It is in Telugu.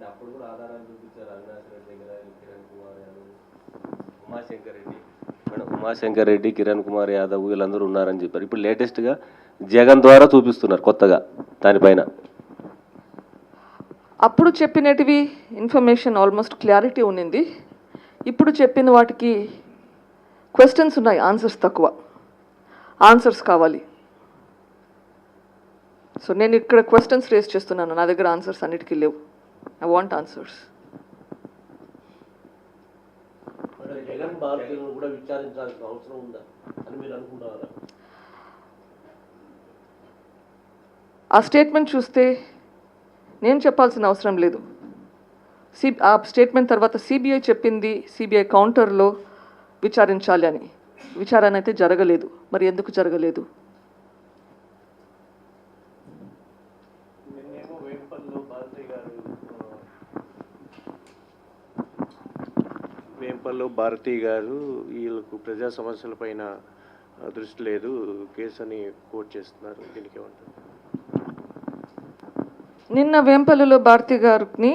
అంటే అప్పుడు కూడా ఆధారాలు చూపించారు అవినాష్ రెడ్డి దగ్గర కిరణ్ కుమార్ యాదవ్. ఉమాశంకర్ రెడ్డి. మేడం ఉమాశంకర్ రెడ్డి కిరణ్ కుమార్ యాదవ్ వీళ్ళందరూ ఉన్నారని చెప్పారు. ఇప్పుడు లేటెస్ట్గా జగన్ ద్వారా చూపిస్తున్నారు కొత్తగా దానిపైన. అప్పుడు చెప్పినటివి ఇన్ఫర్మేషన్ ఆల్మోస్ట్ క్లారిటీ ఉండింది ఇప్పుడు చెప్పిన వాటికి క్వశ్చన్స్ ఉన్నాయి ఆన్సర్స్ తక్కువ. ఆన్సర్స్ కావాలి. సో నేను ఇక్కడ క్వశ్చన్స్ రేస్ చేస్తున్నాను నా దగ్గర ఆన్సర్స్ అన్నిటికీ లేవు. ఐ వాంట్ ఆన్సర్స్ జగన్ భారతీయులను కూడా విచారించాల్సిన అవసరం ఉందా అని మీరు అనుకుంటున్నారా? ఆ స్టేట్మెంట్ చూస్తే నేను చెప్పాల్సిన అవసరం లేదు. సి ఆ స్టేట్మెంట్ తర్వాత సిబిఐ చెప్పింది సిబిఐ కౌంటర్లో విచారించాలి అని. విచారణ అయితే జరగలేదు. మరి ఎందుకు జరగలేదు? గారు వేంపల్లో భారతి గారు వీళ్ళకు ప్రజా సమస్యల పైన దృష్టి లేదు. కేసు అని కోట్ చేస్తున్నారు. దీనికి ఏమంటారు? నిన్న వేంపల్లిలో భారతి గారిని